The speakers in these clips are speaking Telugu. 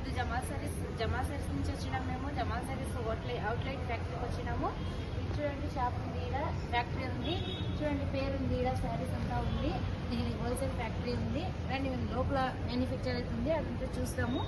ఇప్పుడు జమాల్ సారీస్ జమా సారీస్ నుంచి వచ్చినాం మేము. జమా సారీస్ అవుట్లెట్ అవుట్లెట్ ఫ్యాక్టరీకి వచ్చినాము. ఇది చూడండి షాప్ ఉంది ఈడ. ఫ్యాక్టరీ ఉంది. చూడండి పేరు ఉంది ఈడ. శారీస్ అంతా ఉంది. ఇది హోల్సేల్ ఫ్యాక్టరీ ఉంది. రండి మేము లోపల మ్యానుఫ్యాక్చర్ అవుతుంది అదంతా చూస్తాము.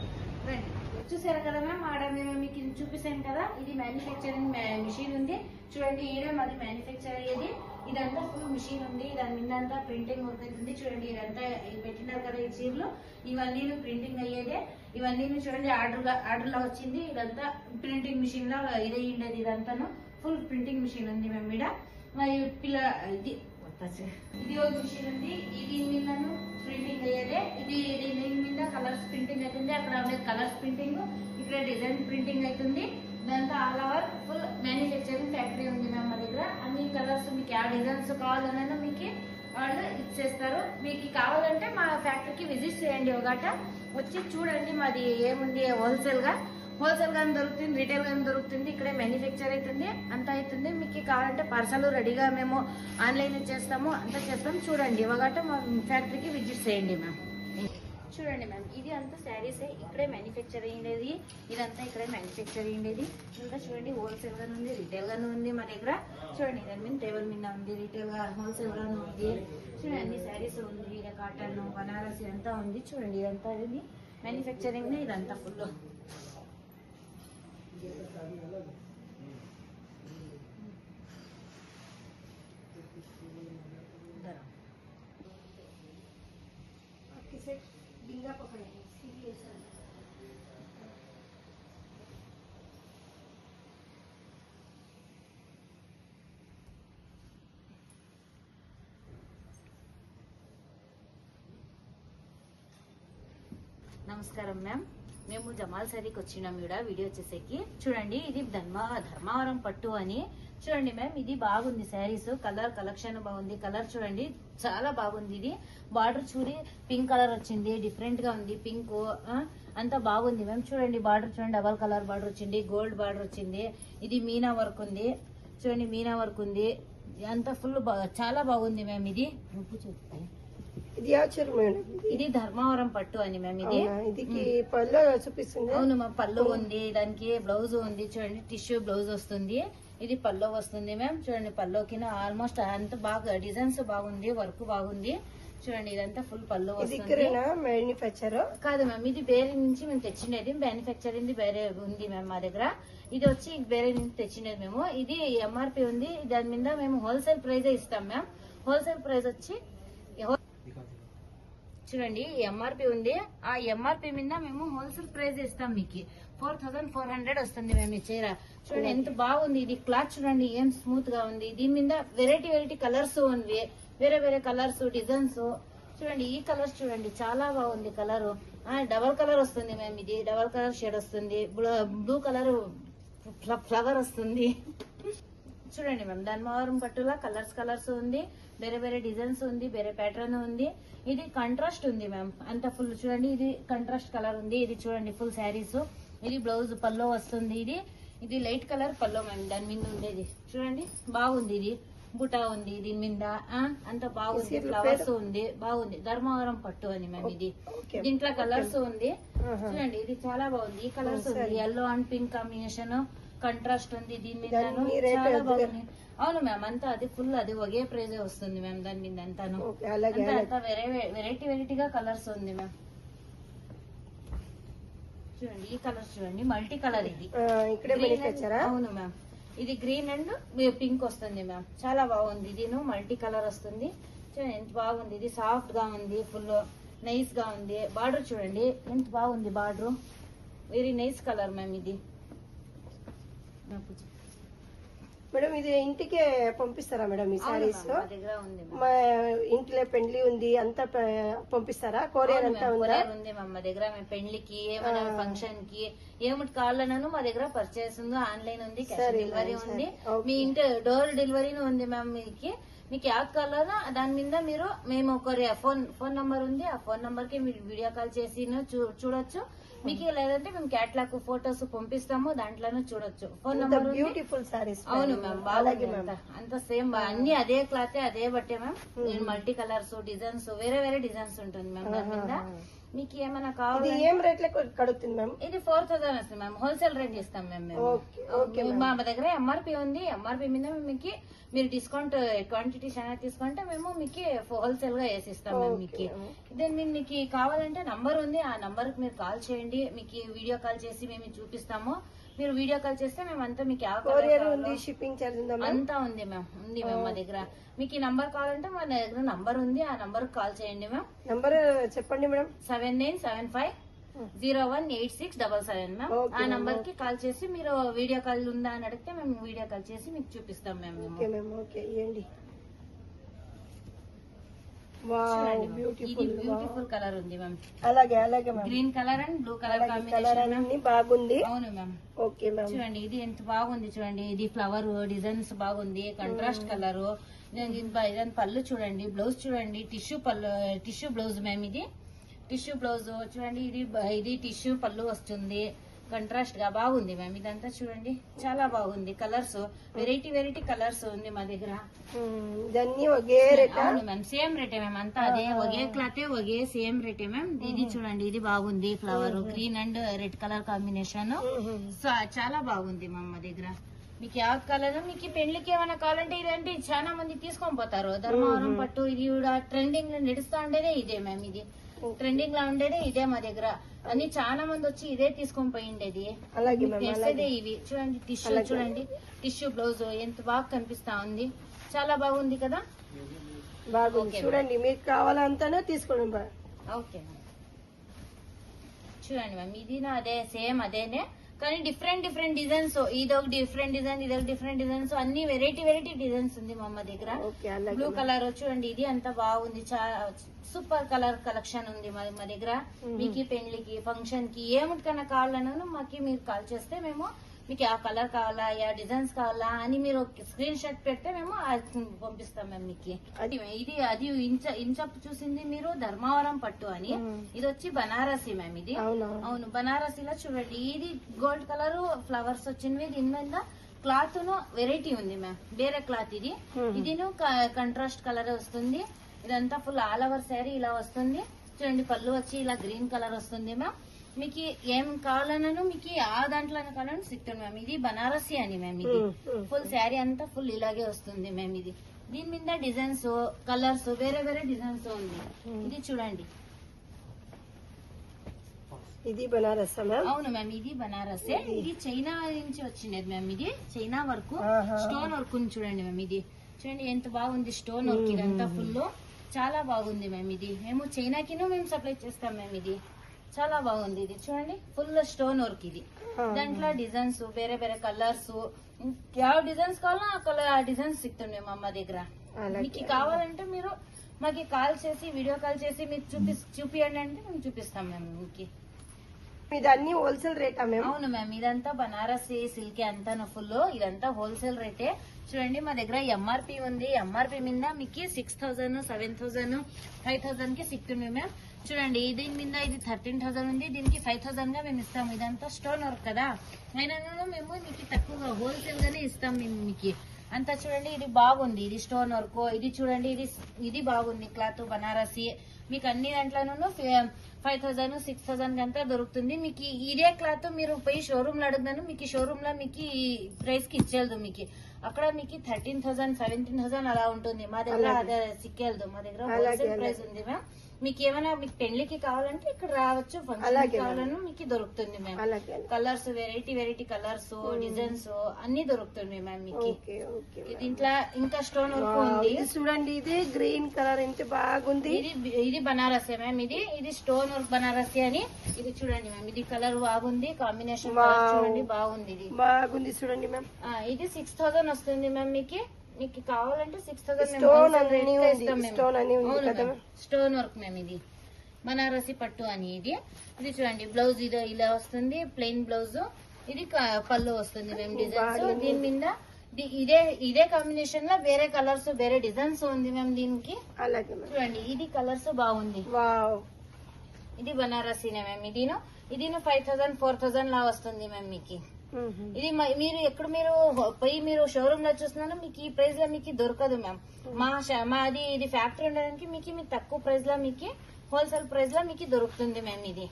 రండి. చూసారు కదా మ్యామ్ ఆడ మేము మీకు ఇది కదా. ఇది మ్యానుఫ్యాక్చరింగ్ మిషన్ ఉంది. చూడండి ఈడ మాది మ్యానుఫ్యాక్చర్ అయ్యేది. ఇదంతా ఫుల్ మిషన్ ఉంది. దాని మీదంతా ప్రింటింగ్ వర్క్ అవుతుంది. చూడండి ఇదంతా పెట్టినారు కదా ఈ చీరలు. ఇవన్నీ ప్రింటింగ్ అయ్యేదే. ఇవన్నీ చూడండి ఆర్డర్ ఆర్డర్ లా వచ్చింది. ఇదంతా ప్రింటింగ్ మిషన్ లా ఇది ఉండేది ఇదంతాను. ఫుల్ ప్రింటింగ్ మిషన్ ఉంది మేము మీద. మరి పిల్ల ఇది ఇది ఒక మిషన్ ఉంది. ఇది మీదను ప్రింటింగ్ అయ్యేదే. ఇది దీని మీద కలర్స్ ప్రింటింగ్ అవుతుంది. అక్కడ కలర్స్ ప్రింటింగ్ ఇక్కడ డిజైన్ ప్రింటింగ్ అవుతుంది. దాంతో all our full manufacturing factory ఉంది మ్యామ్ మా దగ్గర. అన్ని కలర్స్ మీకు ఆ డిజైన్స్ కావాలన్నా మీకు వాళ్ళు ఇచ్చేస్తారు. మీకు కావాలంటే మా ఫ్యాక్టరీకి విజిట్ చేయండి ఒకట వచ్చి చూడండి మాది ఏముంది హోల్సేల్గా. హోల్సేల్ గానే దొరుకుతుంది రీటైల్ గానే దొరుకుతుంది ఇక్కడే మ్యానుఫ్యాక్చర్ అవుతుంది అంత అవుతుంది. మీకు కావాలంటే పార్సల్ రెడీగా మేము ఆన్లైన్ చేస్తాము అంతా చేస్తాం. చూడండి ఒకట మా ఫ్యాక్టరీకి విజిట్ చేయండి మ్యామ్ చూడండి మ్యామ్ ఇది అంతా శారీసే ఇక్కడే మ్యానుఫ్యాక్చర్ అయ్యేది ఇదంతా ఇక్కడే మ్యానుఫ్యాక్చర్ అయ్యేది ఇంకా చూడండి హోల్సేల్ గానే ఉంది రిటైల్ గానే ఉంది మా దగ్గర. చూడండి దాని మీద టేబుల్ మీద ఉంది రిటైల్గా హోల్సేల్ గానే ఉంది. చూడండి అన్ని శారీస్ ఉంది ఇక్కడ కాటన్ బనారస్ ఇదంతా ఉంది. చూడండి ఇదంతా ఇది. మ్యానుఫ్యాక్చరింగ్ ఇదంతా ఫుల్ నమస్కారం మ్యామ్ మేము జమాల్ సరీకి వచ్చినాం ఈడ వీడియో వచ్చేసరికి. చూడండి ఇది ధర్మ ధర్మవరం పట్టు అని. చూడండి మ్యామ్ ఇది బాగుంది శారీస్ కలర్ కలెక్షన్ బాగుంది. కలర్ చూడండి చాలా బాగుంది ఇది. బార్డర్ చూడి పింక్ కలర్ వచ్చింది డిఫరెంట్గా ఉంది. పింక్ అంతా బాగుంది మ్యామ్ చూడండి బార్డర్ చూడండి డబల్ కలర్ బార్డర్ వచ్చింది గోల్డ్ బార్డర్ వచ్చింది. ఇది మీనా వర్క్ ఉంది. చూడండి మీనా వర్క్ ఉంది. అంతా ఫుల్ చాలా బాగుంది మ్యామ్ ఇది. రూపు చూపుతాయి. ఇది మేడం. ఇది ధర్మవరం పట్టు అని మ్యామ్ ఇది? ఇదికి పళ్ళు చూపిస్తుంది. అవును మా పళ్ళు ఉంది దానికి బ్లౌజ్ ఉంది చూడండి టిష్యూ బ్లౌజ్ వస్తుంది. ఇది పల్లో వస్తుంది మ్యామ్ చూడండి పల్లోకి ఆల్మోస్ట్ అంత బాగా డిజైన్స్ బాగుంది వర్క్ బాగుంది. చూడండి ఇదంతా ఫుల్ ఇది వస్తుంది. మ్యానుఫ్యాక్చర్? కాదు మ్యామ్ ఇది వేరే నుంచి మేము తెచ్చినది మ్యానుఫ్యాక్చరింగ్ వేరే ఉంది మ్యామ్ మా దగ్గర. ఇది వచ్చి వేరే నుంచి తెచ్చినది మేము. ఇది ఎంఆర్పి ఉంది దాని మీద మేము హోల్సేల్ ప్రైజ్ ఇస్తాం మ్యామ్. హోల్సేల్ ప్రైస్ వచ్చి చూడండి ఎంఆర్పి ఉంది. ఆ ఎంఆర్పి మీద మేము హోల్సేల్ ప్రైస్ ఇస్తాం మీకు. ఫోర్ థౌసండ్ ఫోర్ హండ్రెడ్ వస్తుంది మేము ఈ చీర. చూడండి ఎంత బాగుంది. ఇది క్లాత్ చూడండి ఏం స్మూత్గా ఉంది. దీని మీద వెరైటీ వెరైటీ కలర్స్ ఉంది. వేరే వేరే కలర్స్ డిజైన్స్ చూడండి ఈ కలర్స్ చూడండి చాలా బాగుంది కలర్ డబల్ కలర్ వస్తుంది మేము ఇది. డబల్ కలర్ షేడ్ వస్తుంది. బ్లూ కలర్ ఫ్లవర్ వస్తుంది. చూడండి మ్యామ్ ధర్మవరం పట్టులా కలర్స్ కలర్స్ ఉంది. వేరే వేరే డిజైన్స్ ఉంది వేరే ప్యాటర్న్ ఉంది. ఇది కంట్రాస్ట్ ఉంది మ్యామ్ అంత ఫుల్ చూడండి ఇది కంట్రాస్ట్ కలర్ ఉంది. ఇది చూడండి ఫుల్ శారీస్ ఇది బ్లౌజ్ పల్లో వస్తుంది ఇది. ఇది లైట్ కలర్ పల్లో మ్యామ్ దాని మీద ఉండేది. చూడండి బాగుంది ఇది. బుటా ఉంది దీని మీద. అంత బాగుంది. ఫ్లవర్స్ ఉంది బాగుంది. ధర్మవరం పట్టు అని మ్యామ్ ఇది. ఓకే. దీంట్లో కలర్స్ ఉంది. ఆహా. చూడండి ఇది చాలా బాగుంది. ఈ కలర్స్ ఓ, ఉంది. Yellow and pink combination contrast ఉంది దీని మీద చాలా? బాగుంది. అవును మ్యామ్ అంతా అది ఫుల్ అది ఒకే ప్రైజ్ వస్తుంది మ్యామ్ దాని మీద అంతాను. ఓకే, అలాగే అంతా అలాగే. అంతా వెరై వెరైటీ వెరైటీగా కలర్స్ ఉంది మ్యామ్. చూడండి ఈ కలర్స్ చూడండి మల్టీ కలర్ ఇది. ఆ, ఇక్కడే Green and- మ్యానుఫ్యాక్చరా అవును మ్యామ్. ఇది గ్రీన్ అండ్ పింక్ వస్తుంది మ్యామ్. చాలా బాగుంది ఇది మల్టీ కలర్ వస్తుంది. చూడండి ఎంత బాగుంది. ఇది సాఫ్ట్గా ఉంది ఫుల్ నైస్గా ఉంది. బార్డర్ చూడండి ఎంత బాగుంది border. Very nice colour ma'am ఇది. మేడం ఇది ఇంటికే పంపిస్తారా మేడం ఈ సారీస్ మా దగ్గర ఉంది మ్యామ్. మా ఇంట్లో పెండ్లి ఉంది అంతా పంపిస్తారా? కొరియర్ అంతా ఉందా? మా దగ్గర మేము పెళ్ళికి ఏమైనా. ఫంక్షన్కి ఏమిటి కావాలన్నాను మా దగ్గర పర్చేస్ ఉంది ఆన్లైన్ ఉంది క్యాష్ డెలివరీ ఉంది. మీ ఇంటి డోర్ డెలివరీ ఉంది మ్యామ్ మీకు. మీకు యాప్ కావాలన్నా దాని మీద మీరు మేము కొరియర్ ఫోన్ ఫోన్ నంబర్ ఉంది. ఆ ఫోన్ నంబర్కి మీరు వీడియో కాల్ చేసి చూడొచ్చు. మీకు లేదంటే మేము క్యాట్లాగ్ ఫోటోస్ పంపిస్తాము దాంట్లోనే చూడొచ్చు. ఫోన్ నంబర్ బ్యూటిఫుల్ సారీస్ అవును మ్యామ్ బాగుంది. అంతా. అంతా సేమ్ అన్ని అదే క్లాత్ అదే బట్టే మ్యామ్ మల్టీ కలర్స్ డిజైన్స్ వేరే వేరే డిజైన్స్ ఉంటుంది మ్యామ్ దాని మీద. మీకు ఏమైనా ఇది కావాలి ఏం రేట్లకు కడుగుతుంది మ్యామ్? ఇది ఫోర్ థౌసండ్ వస్తుంది మ్యామ్. హోల్సేల్ రేట్ ఇస్తాం మ్యామ్ మేము. ఓకే ఓకే మా దగ్గర ఎంఆర్పి ఉంది. ఎంఆర్పి మీద మీకు మీరు డిస్కౌంట్ క్వాంటిటీ చాలా తీసుకుంటే మేము మీకు హోల్సేల్గా వేసిస్తాం మేము మీకు. దెన్ మీరు మీకు కావాలంటే నంబర్ ఉంది. ఆ నంబర్కి మీరు కాల్ చేయండి. మీకు వీడియో కాల్ చేసి మేము చూపిస్తాము. మీరు వీడియో కాల్ చేస్తే మేము అంతా మీకు కొరియర్ ఉంది షిప్పింగ్ ఛార్జ్ ఉందా అంతా ఉంది మ్యామ్ ఉంది మ్యామ్ మా దగ్గర. మీకు ఈ నంబర్ కావాలంటే మా దగ్గర నంబర్ ఉంది ఆ నంబర్ కాల్ చేయండి మ్యామ్ నంబర్ చెప్పండి madam seven nine seven five zero one eight six double seven ma'am ఆ నంబర్కి కాల్ చేసి మీరు వీడియో కాల్ ఉందా అని అడిగితే మేము వీడియో కాల్ చేసి మీకు చూపిస్తాం మ్యామ్ ఓకే మ్యామ్ ఓకే ఇవ్వండి వావ్ చూడండి మ్యామ్. ఇది బ్యూటిఫుల్ కలర్ ఉంది మ్యామ్ అలాగే అలాగే ma'am green colour and blue colour combination అన్ని బాగుంది. అవును మ్యామ్ ఓకే మ్యామ్ చూడండి ఇది ఎంత బాగుంది చూడండి. ఇది ఫ్లవర్ డిజైన్స్ బాగుంది. కంట్రాస్ట్ కలర్ ఇదంతా పళ్ళు చూడండి. బ్లౌజ్ చూడండి. టిష్యూ పళ్ళు టిష్యూ బ్లౌజ్ మ్యామ్ ఇది. టిష్యూ బ్లౌజ్ చూడండి ఇది ఇది టిష్యూ పళ్ళు వస్తుంది. కంట్రాస్ట్గా బాగుంది మ్యామ్ ఇదంతా చూడండి. చాలా బాగుంది కలర్స్ వెరైటీ వెరైటీ కలర్స్ ఉంది మా దగ్గర. మ్మ్. ఇదన్నీ ఒకే రేట్? అవును మ్యామ్ సేమ్ రేటే మ్యామ్ అంతా అదే. ఒకే క్లాత్ ఒకే సేమ్ రేటే మ్యామ్ ఇది చూడండి. ఇది బాగుంది flower green and red colour combination so చాలా బాగుంది మా అమ్మ దగ్గర. మీకు ಯಾವ కలర్ మీకు పెళ్ళికి ఏమైనా కావాలంటే ఇదంటే చాలా మంది తీసుకొని పోతారు. ధర్మవరం పట్టు ఇది కూడా ట్రెండింగ్ నడుస్తా ఉండేదే ఇదే మ్యామ్ ఇది. ట్రెండింగ్లో ఉండేదే ఇదే మా దగ్గర. అన్ని చాలా మంది వచ్చి ఇదే తీసుకొని పోయిండేది తెచ్చేదే ఇవి. చూడండి టిష్యూ చూడండి. టిష్యూ బ్లౌజ్ ఎంత బాగా కనిపిస్తా ఉంది. చాలా బాగుంది కదా? బాగుంది. చూడండి మీకు కావాలంతానే తీసుకోండి. ఓకే చూడండి మ్యామ్ ఇది నా అదే సేమ్ అదేనే. కానీ డిఫరెంట్ డిఫరెంట్ డిజైన్స్ ఇది ఒక డిఫరెంట్ డిజైన్ ఇది ఒక డిఫరెంట్ డిజైన్స్ అన్ని వెరైటీ వెరైటీ డిజైన్స్ ఉంది మా అమ్మ దగ్గర. బ్లూ కలర్ చూడండి ఇది అంత బాగుంది. చాలా సూపర్ కలర్ కలెక్షన్ ఉంది మా దగ్గర. మీకు పెళ్ళికి ఫంక్షన్కి ఏమిటికన్నా కావాలన్నా మాకు మీరు కాల్ చేస్తే మేము మీకు ఆ కలర్ కావాలా యా డిజైన్స్ కావాలా అని మీరు స్క్రీన్ షాట్ పెడితే మేము పంపిస్తాం మేము మీకు. అది ఇది అది ఇంచ ఇంచప్ చూసింది మీరు ధర్మవరం పట్టు అని. ఇది వచ్చి బనారసి మ్యామ్ ఇది. అవునా? అవును బనారసీలో చూడండి. ఇది గోల్డ్ కలర్ ఫ్లవర్స్ వచ్చినవి దీని మీద క్లాత్ను వెరైటీ ఉంది మ్యామ్. వేరే క్లాత్ ఇది. ఇది కంట్రాస్ట్ కలర్ వస్తుంది. ఇదంతా ఫుల్ ఆల్ ఓవర్ శారీ ఇలా వస్తుంది. చూడండి పళ్ళు వచ్చి ఇలా గ్రీన్ కలర్ వస్తుంది మ్యామ్. మీకు ఏం కావాలన్నాను మీకు ఆ దాంట్లో కావాలని సిక్తాను మ్యామ్. ఇది బనారసి అని మ్యామ్ ఇది. ఫుల్ శారీ అంతా ఫుల్ ఇలాగే వస్తుంది మ్యామ్ ఇది. దీని మీద డిజైన్స్ కలర్స్ వేరే వేరే డిజైన్స్ ఉంది. ఇది చూడండి. ఇది బనారస్ అవును మ్యామ్ ఇది బనారసే. ఇది. చైనా నుంచి వచ్చినది మ్యామ్ ఇది. China work. స్టోన్ వర్క్ చూడండి మ్యామ్ ఇది. చూడండి ఎంత బాగుంది స్టోన్ వర్క్ ఇదంతా ఫుల్ చాలా బాగుంది మ్యామ్ ఇది. మేము చైనాకిను మేము సప్లై చేస్తాం మ్యామ్ ఇది. చాలా బాగుంది ఇది. చూడండి ఫుల్ స్టోన్ వర్క్ ఇది. దాంట్లో డిజైన్స్ వేరే వేరే కలర్స్ ಯಾವ డిజైన్స్ కావాలో ఆ కలర్ ఆ డిజైన్స్ సిక్తుండే మా అమ్మ దగ్గర. మీకు కావాలంటే మీరు మాకు కాల్ చేసి వీడియో కాల్ చేసి మీకు చూపి చూపియండి అంటే మేము చూపిస్తాం మేము మీకు. ఇది అన్ని హోల్సేల్ రేటా మేము అవును మ్యామ్ ఇదంతా బనారసి సిల్క్ అంతా ఫుల్ ఇదంతా హోల్సేల్ రేటే చూడండి మా దగ్గర ఎంఆర్పి ఉంది. ఎంఆర్పి మీద మీకు six thousand seven thousand five థౌసండ్కి సిక్తుంది మ్యామ్ చూడండి దీని మీద ఇది థర్టీన్ థౌసండ్ ఉంది దీనికి ఫైవ్ థౌసండ్గా మేము ఇస్తాము. ఇదంతా స్టోన్ వర్క్ కదా. అయినా మేము మీకు తక్కువగా హోల్సేల్ గానే ఇస్తాం మేము మీకు. అంతా చూడండి ఇది బాగుంది. ఇది స్టోన్ వర్క్ ఇది చూడండి ఇది ఇది బాగుంది. క్లాత్ బనారసి. మీకు అన్ని దాంట్లోనూ ఫైవ్ థౌసండ్ సిక్స్ థౌసండ్ అంతా దొరుకుతుంది. మీకు ఇదే క్లాత్ మీరు పోయి షోరూమ్లో అడుగుతాను మీకు షోరూమ్లో మీకు ఈ ప్రైస్కి ఇచ్చేది మీకు. అక్కడ మీకు థర్టీన్ థౌసండ్ సెవెంటీన్ థౌసండ్ అలా ఉంటుంది. మా దగ్గర అదే సిక్కేది మా దగ్గర హోల్సేల్ ప్రైస్ ఉంది మ్యామ్ మీకు ఏమైనా మీకు పెళ్ళికి కావాలంటే ఇక్కడ రావచ్చు ఫంక్షన్ కావాలన్నా మీకు దొరుకుతుంది ma'am. Colours variety variety colours designs అన్ని దొరుకుతుంది మ్యామ్ మీకు. దీంట్లో ఇంకా స్టోన్ వర్క్ ఉంది. చూడండి ఇది గ్రీన్ కలర్ ఎంత బాగుంది. ఇది ఇది బనారసే మ్యామ్ ఇది. ఇది స్టోన్ వర్క్ బనారసి అని. ఇది చూడండి మ్యామ్ ఇది కలర్ బాగుంది కాంబినేషన్. చూడండి బాగుంది ఇది. బాగుంది చూడండి మ్యామ్. ఇది సిక్స్ థౌసండ్ వస్తుంది మ్యామ్ మీకు. మీకు కావాలంటే six thousand stone work ma'am ఇది. బనారసి పట్టు అని ఇది. ఇది చూడండి బ్లౌజ్ ఇది ఇలా వస్తుంది ప్లెయిన్ బ్లౌజ్ ఇది పళ్ళు వస్తుంది మేము డిజైన్స్ దీని మీద ఇదే ఇదే కాంబినేషన్లో వేరే కలర్స్ వేరే డిజైన్స్ ఉంది మ్యామ్ దీనికి. అలాగే చూడండి ఇది కలర్స్ బాగుంది. ఇది బనారసీనే మ్యామ్ ఇదిను ఇదిను ఫైవ్ థౌసండ్ ఫోర్ థౌసండ్ లా వస్తుంది మ్యామ్ మీకు. మ్మ్. ఇది మీరు ఎక్కడ మీరు పోయి మీరు షోరూమ్లో చూస్తున్నారో మీకు ఈ ప్రైస్లో మీకు దొరకదు మ్యామ్ మా ష- మాది ఇది ఫ్యాక్టరీ ఉండడానికి మీకు మీకు తక్కువ ప్రైస్లో మీకు హోల్సేల్ ప్రైస్లో మీకు దొరుకుతుంది మ్యామ్ ఇది.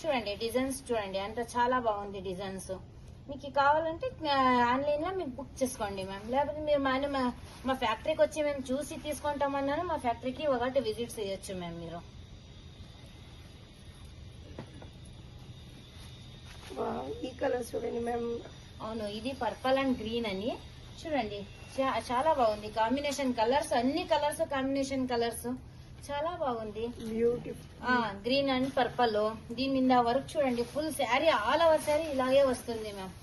చూడండి డిజైన్స్ చూడండి అంత చాలా బాగుంది డిజైన్స్ మీకు కావాలంటే ఆన్లైన్లో మీకు బుక్ చేసుకోండి మ్యామ్ లేకపోతే మీరు మా మా- మా ఫ్యాక్టరీకి వచ్చి మేము చూసి తీసుకుంటామన్నాను మా ఫ్యాక్టరీకి ఒకటి విజిట్ చేయొచ్చు మ్యామ్ మీరు. ఈ కలర్ చూడండి మ్యామ్. అవును ఇది పర్పల్ అండ్ గ్రీన్ అని. చూడండి చాలా బాగుంది. కాంబినేషన్ కలర్స్ అన్ని కలర్స్ కాంబినేషన్ కలర్స్. చాలా బాగుంది. Green and purple. దీని మీద వర్క్ చూడండి. Full sari all over sari ఇలాగే వస్తుంది మ్యామ్.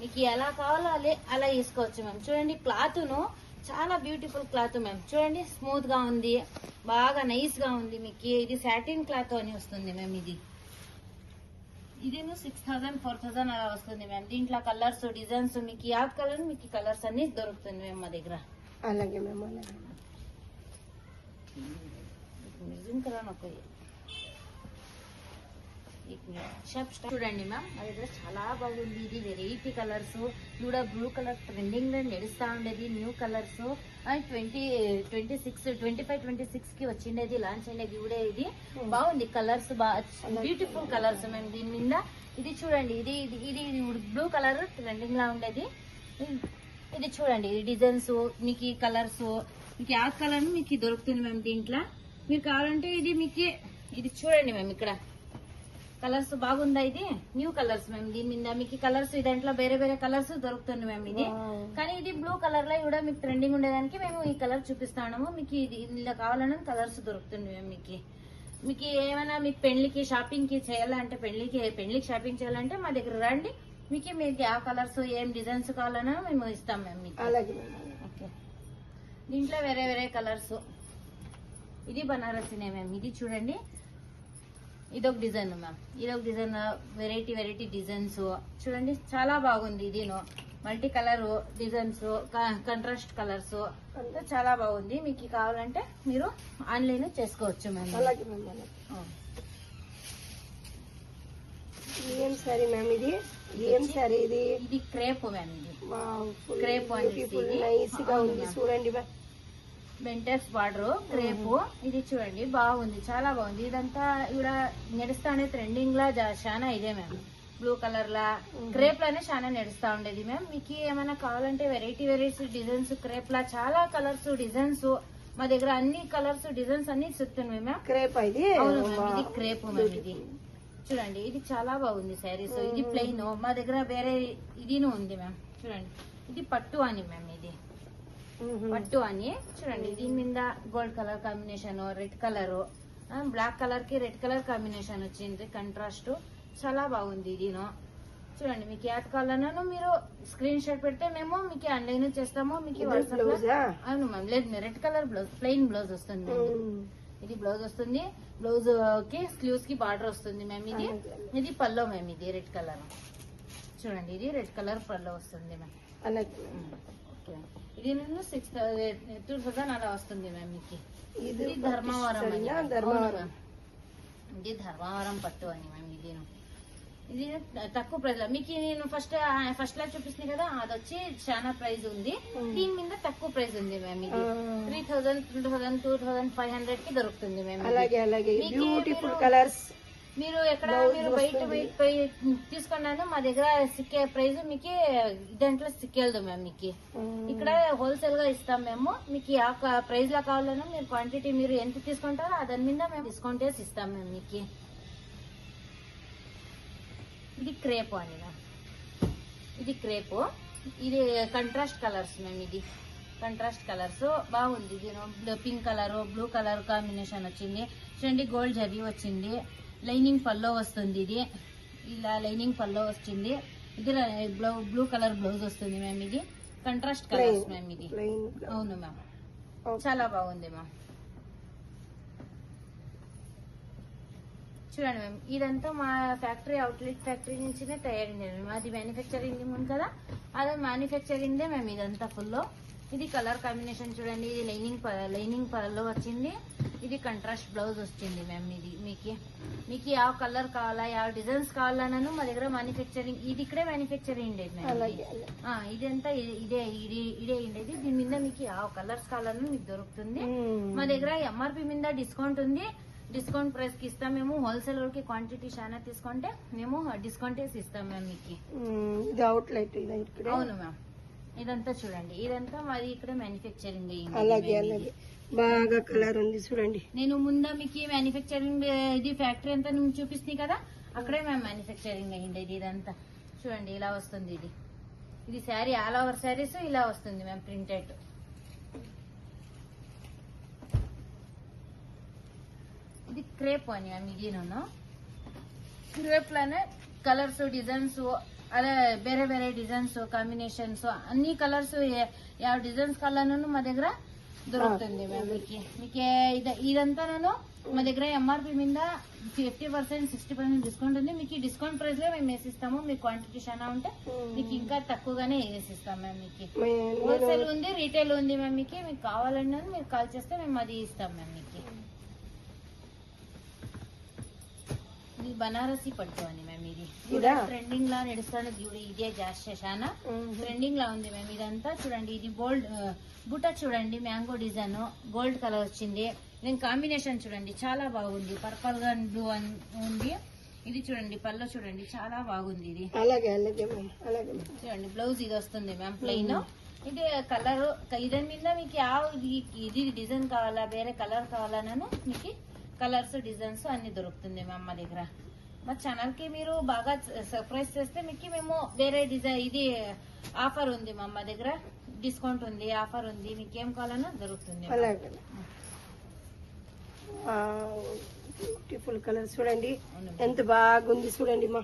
మీకు ఎలా కావాలో అలా అలా తీసుకోవచ్చు మ్యామ్. చూడండి క్లాత్ను చాలా బ్యూటిఫుల్ క్లాత్ మ్యామ్. చూడండి స్మూత్గా ఉంది. బాగా నైస్గా ఉంది మీకు. ఇది సాటిన్ క్లాత్ అని వస్తుంది మ్యామ్ ఇది. ఇదేమో సిక్స్ థౌసండ్ ఫోర్ థౌసండ్ అలా వస్తుంది మ్యామ్ దీంట్లో కలర్స్ డిజైన్స్ మీకు యాప్ కలర్ మీకు కలర్స్ అన్ని దొరుకుతుంది మేము మా దగ్గర. అలాగే మ్యామ్ అలాగే. నిజం కదా చూడండి మ్యామ్ మా దగ్గర చాలా బాగుంది. ఇది వెరైటీ కలర్స్ కూడా బ్లూ కలర్ ట్రెండింగ్లో నడుస్తా ఉండేది. New colours and twenty twenty six twenty five twenty సిక్స్కి వచ్చిండేది లాంచ్ అయ్యేది కూడా ఇది. బాగుంది. కలర్స్ బ్యూటిఫుల్ కలర్స్ మ్యామ్ దీని మీద. ఇది చూడండి ఇది ఇది ఇది బ్లూ కలర్ ట్రెండింగ్ లా ఉండేది. ఇది చూడండి డిజైన్స్ మీకు ఈ కలర్స్ మీకు ఆ కలర్ మీకు దొరుకుతుంది మ్యామ్ దీంట్లో. మీరు కావాలంటే ఇది మీకు ఇది చూడండి మ్యామ్ ఇక్కడ. కలర్స్ బాగుందా ఇది? న్యూ కలర్స్ మ్యామ్ దీని మీద మీకు కలర్స్ దాంట్లో వేరే వేరే కలర్స్ దొరుకుతుంది మ్యామ్ ఇది. కానీ ఇది బ్లూ కలర్లో కూడా మీకు ట్రెండింగ్ ఉండేదానికి మేము ఈ కలర్ చూపిస్తాము. మీకు ఇది ఇందులో కావాలన్నా కలర్స్ దొరుకుతుంది మ్యామ్ మీకు. మీకు ఏమైనా మీకు పెళ్ళికి షాపింగ్కి చేయాలంటే పెళ్ళికి పెళ్ళికి షాపింగ్ చేయాలంటే మా దగ్గర రండి. మీకు మీకు ఆ కలర్స్ ఏం డిజైన్స్ కావాలన్నా మేము ఇస్తాం మ్యామ్ మీకు. ఓకే దీంట్లో వేరే వేరే కలర్స్ ఇది బనారసినే మ్యామ్ ఇది చూడండి. ఇదొక డిజైన్ మ్యామ్. ఇదొక డిజైన్ వెరైటీ వెరైటీ డిజైన్స్ చూడండి చాలా బాగుంది ఇది multi colour designs contrast colours చాలా బాగుంది. మీకు కావాలంటే మీరు ఆన్లైన్ చేసుకోవచ్చు మ్యామ్. అలాగే మ్యామ్ అలాగే. ఏం సారీ మ్యామ్ ఇది? ఏం సారీ ఇది? ఇది క్రేప్ మ్యామ్ ఇది. ఇది. నైస్గా ఉంది. చూడండి మ్యామ్. Bentex border crepe. ఇది చూడండి బాగుంది చాలా బాగుంది. ఇదంతా ఇక్కడ నడుస్తా ఉండే ట్రెండింగ్ లా చాలా ఇదే మ్యామ్. బ్లూ కలర్ లా. క్రేప్ లానే చాలా నడుస్తా ఉండేది మ్యామ్. మీకు ఏమైనా కావాలంటే వెరైటీ వెరైటీ డిజైన్స్ క్రేప్ లా చాలా కలర్స్ డిజైన్స్ మా దగ్గర అన్ని కలర్స్ డిజైన్స్ అన్ని చెప్తున్నాయి మ్యామ్. క్రేప్ ఇది? ఇది. క్రేప్ మ్యామ్ ఇది. చూడండి ఇది చాలా బాగుంది శారీస్. ఇది ప్లెయిన్ మా దగ్గర వేరే ఇదిను ఉంది మ్యామ్. చూడండి ఇది పట్టు అని మ్యామ్ ఇది. పట్టు అని. చూడండి దీని మీద gold colour combination red colour. Black కలర్కి రెడ్ కలర్ కాంబినేషన్ వచ్చింది కంట్రాస్ట్ చాలా బాగుంది ఇది చూడండి మీకు యాడ్ కావాలన్నా మీరు స్క్రీన్ షాట్ పెడితే మేము మీకు ఆన్లైన్ చేస్తాము మీకు అవును మ్యామ్ లేదు red colour blouse plain blouse వస్తుంది ఇది. బ్లౌజ్ వస్తుంది. బ్లౌజ్కి స్లీవ్స్కి బార్డర్ వస్తుంది మ్యామ్ ఇది. ఇది పల్లో మ్యామ్ ఇది రెడ్ కలర్. చూడండి ఇది రెడ్ కలర్ పల్లో వస్తుంది మ్యామ్ అలాగే. సిక్స్ టూ థౌసండ్ అలా వస్తుంది మ్యామ్ మీకు. ఇది ధర్మవరం ధర్మవరం. ఇది ధర్మవరం పట్టు అని మ్యామ్ ఇది ఇది తక్కువ ప్రైస్లో. మీకు నేను ఫస్ట్ ఫస్ట్లో చూపిస్తుంది కదా అది వచ్చి చాలా ప్రైస్ ఉంది దీని మీద తక్కువ ప్రైస్ ఉంది మ్యామ్ ఇది. Three thousand two thousand two thousand five హండ్రెడ్కి దొరుకుతుంది మ్యామ్. అలాగే అలాగే. బ్యూటిఫుల్ కలర్స్ మీరు ఎక్కడ మీరు బయట తీసుకున్నాను మా దగ్గర సిక్కే ప్రైస్ మీకు దాంట్లో సిక్కేది మ్యామ్ మీకు. ఇక్కడ హోల్సేల్గా ఇస్తాం మేము. మీకు ఆ ప్రైస్లో కావాలన్నా మీరు క్వాంటిటీ మీరు ఎంత తీసుకుంటారో దాని మీద మేము డిస్కౌంట్ వేసి ఇస్తాం మేము మీకు. ఇది క్రేప్ అని ఇది క్రేప్. ఇది కంట్రాస్ట్ కలర్స్ మేము ఇది. కంట్రాస్ట్ కలర్స్ బాగుంది. ఇది pink colour blue colour combination వచ్చింది. చూడండి గోల్డ్ జరీ వచ్చింది. లైనింగ్ పల్లో వస్తుంది ఇది. ఇలా లైనింగ్ పల్లో వచ్చింది ఇది బ్లౌ బ్లూ కలర్ బ్లౌజ్ వస్తుంది మ్యామ్ ఇది. కంట్రాస్ట్ కలర్స్ మ్యామ్ ఇది. అవును మ్యామ్. చాలా బాగుంది మ్యామ్. చూడండి మ్యామ్ ఇదంతా మా ఫ్యాక్టరీ అవుట్లెట్ ఫ్యాక్టరీ నుంచినే తయారైంది మ్యామ్. అది మ్యానుఫ్యాక్చరింగ్ ఉంది కదా. అదే మ్యానుఫ్యాక్చరింగ్దే మేము ఇదంతా ఫుల్ ఇది కలర్ కాంబినేషన్ చూడండి. ఇది లైనింగ్ లైనింగ్ పరలో వచ్చింది. ఇది కంట్రాస్ట్ బ్లౌజ్ వచ్చింది మ్యామ్ ఇది మీకు మీకు ಯಾವ కలర్ కావాలా ಯಾವ డిజైన్స్ కావాలన్నాను మా దగ్గర మ్యానుఫ్యాక్చరింగ్ ఇది ఇక్కడే మ్యానుఫ్యాక్చరింగ్ ఉండేది మ్యామ్ అలాగే ఇది. అలాగే. ఆ, ఇదంతా ఇ- ఇదే ఇదే ఇదే ఉండేది దీని మీద మీకు ಯಾವ కలర్స్ కావాలన్నా మీకు దొరుకుతుంది మ్మ్. మా దగ్గర ఎంఆర్పి మీద డిస్కౌంట్ ఉంది డిస్కౌంట్ ప్రైస్ కి ఇస్తాం మేము హోల్సేల్ కి క్వాంటిటీ చాలా తీసుకుంటే మేము డిస్కౌంట్ వేసి ఇస్తాం మ్యామ్ మీకు ఉమ్, ఇది అవుట్లెట్ ఇది ఇక్కడ అవును మ్యామ్ ఇదంతా చూడండి ఇదంతా మాది ఇక్కడ మ్యానుఫ్యాక్చరింగ్ అలాగే అలాగే బాగా కలర్ ఉంది చూడండి నేను ముందా మీకు మ్యానుఫ్యాక్చరింగ్ ఇది ఫ్యాక్టరీ అంతా నేను చూపిస్తుంది కదా అక్కడే మేము మ్యానుఫ్యాక్చరింగ్ అయ్యింది ఇదంతా చూడండి ఇలా వస్తుంది ఇది ఇది శారీ ఆల్ ఓవర్ శారీస్ ఇలా వస్తుంది మ్యామ్ ప్రింటెడ్ ఇది క్రేప్ అని మ్యామ్ ఇది నేను క్రేప్ లోనే కలర్స్ డిజైన్స్ అదే ಬೇರೆ ಬೇರೆ డిజైన్స్ కాంబినేషన్స్ అన్ని కలర్స్ ಯಾವ డిజైన్స్ కలర్ను మా దగ్గర దొరుకుతుంది మ్యామ్ మీకు మీకు ఇది- ఇదంతా నేను మా దగ్గర ఎంఆర్పి మీద fifty percent sixty percent discount ఉంది. మీకు డిస్కౌంట్ ప్రైస్లో మేము వేసిస్తాము. మీకు క్వాంటిటీ చాలా ఉంటే మీకు ఇంకా తక్కువగానే వేసిస్తాం మ్యామ్ మీకు. మే- హోల్సేల్ ఉంది రీటైల్ ఉంది మ్యామ్ మీకు. మీకు కావాలన్నా మీరు కాల్ చేస్తే మేము అది ఇస్తాం మ్యామ్ మీకు. ఇది బనారసి పట్టు అని మ్యామ్ ఇది? ట్రెండింగ్ లా నడుస్తాను ఇదే చాలా ఉమ్, ట్రెండింగ్ లా ఉంది మ్యామ్ ఇదంతా. చూడండి ఇది గోల్డ్ బుట్ట చూడండి మ్యాంగో డిజైన్ గోల్డ్ కలర్ వచ్చింది. దీని కాంబినేషన్ చూడండి చాలా బాగుంది. పర్పల్గా బ్లూ ఉంది. ఇది చూడండి పళ్ళు చూడండి చాలా బాగుంది ఇది. అలాగే అలాగే మ్యామ్ అలాగే మ్యామ్ చూడండి బ్లౌజ్ ఇది వస్తుంది మ్యామ్ ప్లెయిన్ ఇది కలర్ ఇదని మీద మీకు ಯಾವ ఇది- ఇది డిజైన్ కావాలా వేరే కలర్ కావాలా నేను మీకు కలర్స్ డిజైన్స్ అన్ని దొరుకుతుంది మ్యామ్ మా దగ్గర. మా ఛానల్కి మీరు బాగా సర్ప్రైజ్ చేస్తే మీకు మేము వేరే డిజైన్ ఇది ఆఫర్ ఉంది మ్యామ్ మా దగ్గర. డిస్కౌంట్ ఉంది ఆఫర్ ఉంది మీకు ఏం కావాలన్నా దొరుకుతుంది. అలాగే బ్యూటిఫుల్ కలర్ చూడండి. ఎంత బాగుంది చూడండి మా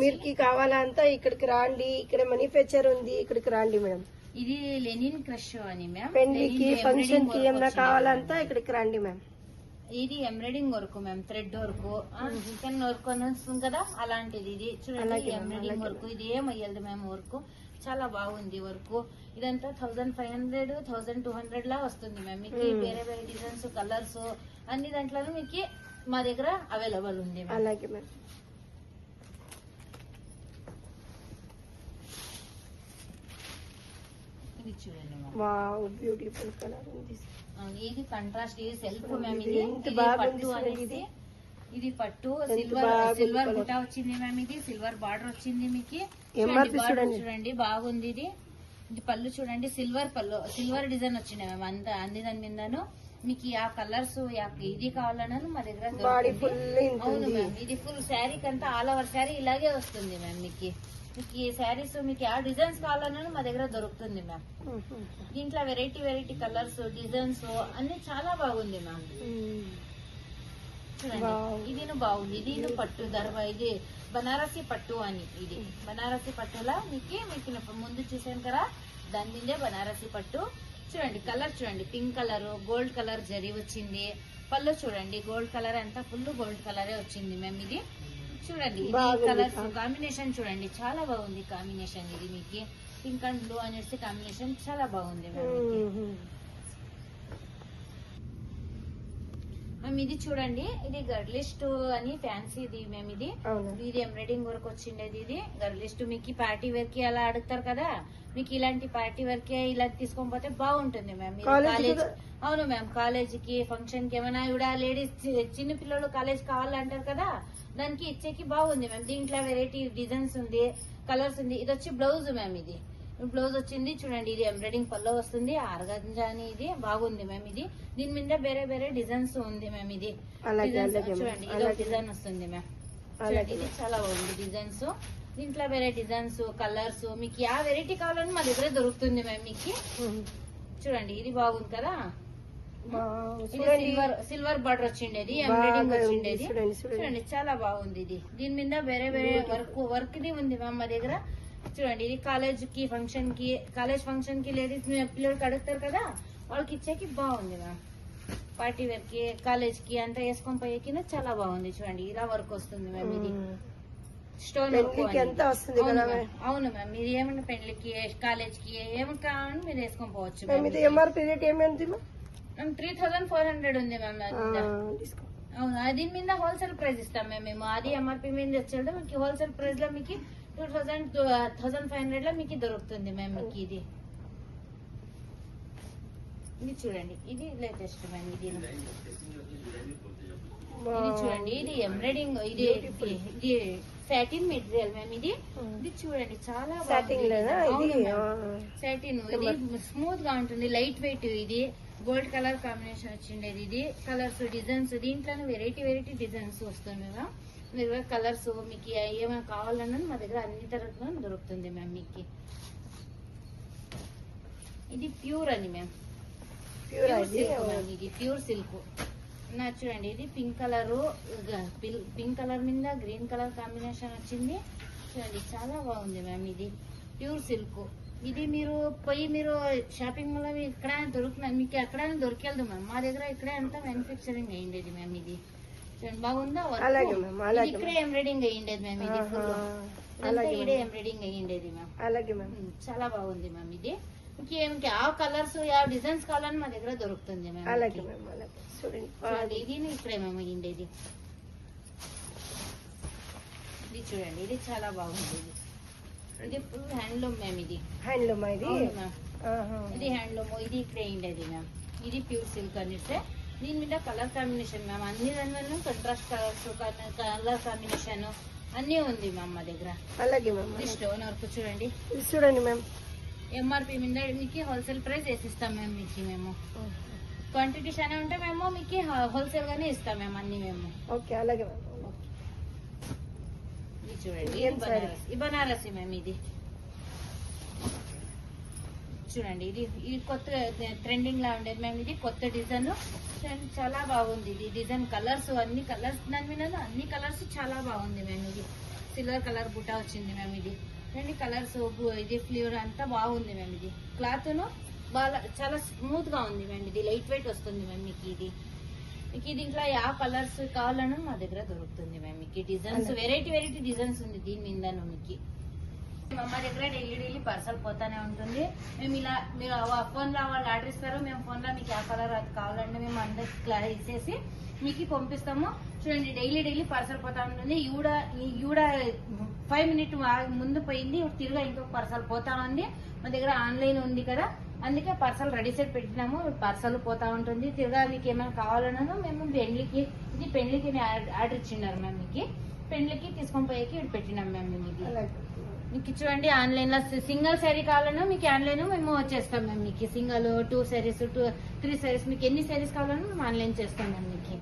మీరుకి కావాలంతా ఇక్కడికి రాండి ఇక్కడ మ్యానుఫ్యాక్చర్ ఉంది ఇక్కడికి రాండి మేడం ఇది లెనిన్ క్రష్ అని మ్యామ్ పెళ్ళికి ఫంక్షన్కి ఏమైనా కావాలంతా. ఇక్కడికి రండి మ్యామ్ ఇది embroidering work ma'am thread work. Chikan work అని వస్తుంది కదా అలాంటిది ఇది. చూడండి ఎంబ్రాయిడింగ్ వర్క్ ఇది ఏం అయ్యదు మ్యామ్ వర్క్. చాలా బాగుంది వర్క్. ఇదంతా thousand five hundred thousand two hundred లా వస్తుంది మ్యామ్. మీకు. వేరే వేరే డిజైన్స్ కలర్స్ అన్ని దాంట్లోనూ మీకు మా దగ్గర అవైలబుల్ ఉంది మ్యామ్. అలాగే మ్యామ్. ఇది చూడండి వావ్ బ్యూటిఫుల్ కలర్ ఉంది. ఇది కంట్రాస్ట్ ఇది సెల్ఫ్ మ్యామ్ ఇది ఎంత ఇది? బాగుంది పట్టు అనేసి. ఇది. పట్టు. Silver silver. బుటా వచ్చింది మ్యామ్ ఇది. సిల్వర్ బార్డర్ వచ్చింది మీకు. చూడండి, బాగుంది ఇది. ఇది పళ్ళు చూడండి సిల్వర్ పళ్ళు సిల్వర్ డిజైన్ వచ్చింది మ్యామ్ అంత అన్ని దాని మీదను మీకు ఆ కలర్స్ ఇది కావాలన్నా మా దగ్గర అవును మ్యామ్ ఇది ఫుల్ శారీకి అంతా ఆల్ ఓవర్ శారీ ఇలాగే వస్తుంది మ్యామ్ మీకు. మీకు ఈ శారీస్ మీకు ఆ డిజైన్స్ కావాలన్నా మా దగ్గర దొరుకుతుంది మ్యామ్. దీంట్లో వెరైటీ వెరైటీ కలర్స్ డిజైన్స్ అన్ని చాలా బాగుంది మ్యామ్. మ్మ్. చూడండి Wow. ఇది బాగుంది ఇది పట్టు దర్వ ఇది బనారసి పట్టు అని ఇది. బనారసి పట్టులా మీకు మీకు ముందు చూసాను కదా దాని మీదే బనారసి పట్టు. చూడండి కలర్ చూడండి. పింక్ కలర్ గోల్డ్ కలర్ జరి వచ్చింది. పళ్ళు చూడండి గోల్డ్ కలర్ అంతా ఫుల్ గోల్డ్ కలరే వచ్చింది మేము ఇది. చూడండి. కలర్స్ కాంబినేషన్ చూడండి. చాలా బాగుంది కాంబినేషన్ ఇది మీకు. పింక్ అండ్ బ్లూ అనేసి కాంబినేషన్ చాలా బాగుంది మ్యామ్ ఇది. మ్మ్. మ్యామ్ ఇది చూడండి. ఇది గర్లిస్ట్ అని ఫ్యాన్సీ ఇది మేము ఇది ఇది ఎంబ్రాయిడింగ్ వర్క్ వచ్చిండేది ఇది. గర్లిస్ట్ మీకు పార్టీ వేర్కి అలా అడుగుతారు కదా? మీకు ఇలాంటి పార్టీ వేర్కి ఇలా తీసుకొని పోతే బాగుంటుంది మ్యామ్. కాలేజ్ అవును మ్యామ్ కాలేజ్కి ఫంక్షన్కి ఏమైనా కూడా లేడీస్ చిన్న పిల్లలు కాలేజ్ కావాలంటారు కదా? దానికి ఇచ్చేకి బాగుంది మ్యామ్. దీంట్లో వెరైటీ డిజైన్స్ ఉంది కలర్స్ ఉంది. ఇది వచ్చి బ్లౌజ్ మ్యామ్ ఇది. బ్లౌజ్ వచ్చింది. చూడండి ఇది ఎంబ్రాయిడింగ్ పల్లో వస్తుంది. ఆర్గంజా అని ఇది బాగుంది మ్యామ్ ఇది. దీని మీద వేరే వేరే డిజైన్స్ ఉంది మ్యామ్ ఇది. చూడండి. ఇది డిజైన్ వస్తుంది మ్యామ్ చూడండి ఇది చాలా బాగుంది డిజైన్స్ దీంట్లో వేరే డిజైన్స్ కలర్స్ మీకు యా వెరైటీ కావాలని మా దగ్గర దొరుకుతుంది మ్యామ్ మీకు. చూడండి ఇది బాగుంది కదా? సిల్వర్ సిల్వర్ బార్డర్ వచ్చిండేది ఎంబ్రాయిడింగ్. వచ్చిండేది చూడండి చాలా బాగుంది ఇది. దీని మీద వేరే వేరే వర్క్ వర్క్ ది ఉంది మ్యామ్ మా దగ్గర. చూడండి ఇది కాలేజ్కి ఫంక్షన్కి కాలేజ్ ఫంక్షన్కి లేడీస్ పిల్లలకి అడుగుతారు కదా వాళ్ళకి ఇచ్చేకి బాగుంది మ్యామ్. పార్టీ వేర్కి కాలేజ్కి అంతా వేసుకొని పోయేకి చాలా బాగుంది చూడండి ఇలా వర్క్ వస్తుంది మ్యామ్ ఇది. స్టోన్ అవును మ్యామ్. మీరు ఏమైనా పెళ్ళికి కాలేజ్కి ఏమి కావాలని మీరు వేసుకొని పోవచ్చు MRP rate ma'am three thousand four hundred ఉంది మ్యామ్ అవును అది మీద హోల్సేల్ ప్రైస్ ఇస్తాం మేము మేము. అది ఎంఆర్పి మీద వచ్చేది మీకు హోల్సేల్ ప్రైస్లో మీకు టూ థౌసండ్ థౌసండ్ ఫైవ్ హండ్రెడ్లో మీకు దొరుకుతుంది మేము మీకు ఇది. ఇది చూడండి ఇది లేటెస్ట్ మ్యామ్ ఇది. ఇది చూడండి ఇది ఎంబ్రాయిడింగ్ ఇది. ఇది సాటిన్ మెటీరియల్ మ్యామ్ ఇది. Hmm. ఇది చూడండి చాలా. సాటిన్ ఇది స్మూత్గా ఉంటుంది లైట్ వెయిట్ ఇది. గోల్డ్ కలర్ కాంబినేషన్ వచ్చిండేది ఇది. కలర్స్ డిజైన్స్ దీంట్లోనే వెరైటీ వెరైటీ డిజైన్స్ వస్తుంది మ్యామ్. మీ దగ్గర కలర్స్ మీకు ఏమైనా కావాలన్నా మా దగ్గర అన్ని తరగతిలో దొరుకుతుంది మ్యామ్ మీకు. ఇది ప్యూర్ అని మ్యామ్. ప్యూర్ సిల్క్ మ్యామ్ ఇది ప్యూర్ సిల్క్. నా చూడండి ఇది పింక్ కలర్ పింక్ కలర్ మీద గ్రీన్ కలర్ కాంబినేషన్ వచ్చింది. చూడండి చాలా బాగుంది మ్యామ్ ఇది. Pure silk. ఇది మీరు పోయి మీరు షాపింగ్ మాల్ ఎక్కడైనా దొరుకుతుంది మీకు ఎక్కడైనా దొరికేది మ్యామ్. మా దగ్గర ఇక్కడే అంతా మ్యానుఫ్యాక్చరింగ్ అయ్యిండేది మ్యామ్ ఇది. బాగుందా? అలాగే మ్యామ్, అలాగే ఇది ఇక్కడే ఎంబ్రాయిడింగ్ అయ్యిండేది మ్యామ్ ఇది. అలాగే మ్యామ్. ఎంబ్రాయిడింగ్ అయ్యిండేది మ్యామ్ అలాగే మ్యామ్ ఉమ్, చాలా బాగుంది మ్యామ్ ఇది. ఇంకేం ఆ కలర్స్ ఆ డిజైన్స్ కావాలని మా దగ్గర దొరుకుతుంది మ్యామ్ అలాగే ఇది. మ్యామ్ అలాగే. చూడండి. చూడండి ఇది ఇక్కడే మేము అయ్యిండేది. ఇది చూడండి ఇది చాలా బాగుంది. ఇది ఇది. ఫుల్ హ్యాండ్లూమ్ మ్యామ్ ఇది? హ్యాండ్లూమ్ ఇది మ్యామ్. ఇది హ్యాండ్లూమ్ ఇది ఇక్కడే అయ్యిండేది మ్యామ్ ఇది ప్యూర్ సిల్క్ అనేసి దీని మీద కలర్ కాంబినేషన్ మ్యామ్. అన్ని దానివల్ల కంట్రాస్ట్ కలర్స్ కలర్ కాంబినేషన్ అన్నీ ఉంది మ్యామ్ మా దగ్గర. అలాగే మ్యామ్. స్టోన్ వర్క్ చూడండి. చూడండి మ్యామ్. ఎంఆర్పి మీద మీకు హోల్సేల్ ప్రైస్ వేసిస్తాం మేము మీకు మేము. క్వాంటిటీ చాలా ఉంటే మేము మీకు హోల్సేల్ గానే ఇస్తాం మేము అన్ని మేము. ఓకే అలాగే మ్యామ్. ఇది చూడండి? బనారస్. ఈ బనారసి మేము ఇది. చూడండి ఇది ఇది కొత్త ట్రెండింగ్ లా ఉండేది. మేము ఇది కొత్త డిజైన్ చాలా బాగుంది ఇది. డిజైన్ కలర్స్ అన్ని కలర్స్ దాని మీద అన్ని కలర్స్ చాలా బాగుంది మేము ఇది. సిల్వర్ కలర్ బుట్ట వచ్చింది మేము ఇది. రెండు కలర్స్ ఇది ఫ్లేవర్ అంతా బాగుంది మేము ఇది. క్లాత్ను బాగా చాలా స్మూత్గా ఉంది మేము ఇది. లైట్ వెయిట్ వస్తుంది మేము మీకు ఇది. మీకు దీంట్లో యా కలర్స్ కావాలన్నా మా దగ్గర దొరుకుతుంది మేము మీకు డిజైన్స్ వెరైటీ వెరైటీ డిజైన్స్ ఉంది దీని మీద మీకు. మా దగ్గర డైలీ డైలీ పార్సల్ పోతానే ఉంటుంది. మేము ఇలా మీరు ఫోన్లో వాళ్ళు ఆర్డర్ ఇస్తారు మేము ఫోన్లో మీకు ఆ కలర్ అది కావాలంటే మేము అందరికి క్లా ఇచ్చేసి మీకు పంపిస్తాము. చూడండి డైలీ డైలీ పార్సల్ పోతా ఉంటుంది. ఈవిడ ఈ ఈవిడ ఫైవ్ మినిట్ ముందు పోయింది తిరుగా ఇంకొక పార్సల్ పోతా ఉంది. మా దగ్గర ఆన్లైన్ ఉంది కదా అందుకే పార్సల్ రెడీ సెట్ పెట్టినాము. పార్సల్ పోతా ఉంటుంది. తిరుగా మీకు ఏమైనా కావాలన్నా మేము పెండ్లికి ఇది పెండ్లికి ఆర్డర్ ఇచ్చిన్నారు మేము మీకు. పెండ్లికి తీసుకొని పోయేకి ఇవి పెట్టినాం మేము మీకు. అలాగే. మీకు చూడండి ఆన్లైన్లో సింగిల్ శారీ కావాలన్నా మీకు ఆన్లైన్ మేము వచ్చేస్తాం మ్యామ్ మీకు. Single two saris two three saris మీకు ఎన్ని శారీస్ కావాలన్నా మేము ఆన్లైన్ చేస్తాం మ్యామ్ మీకు.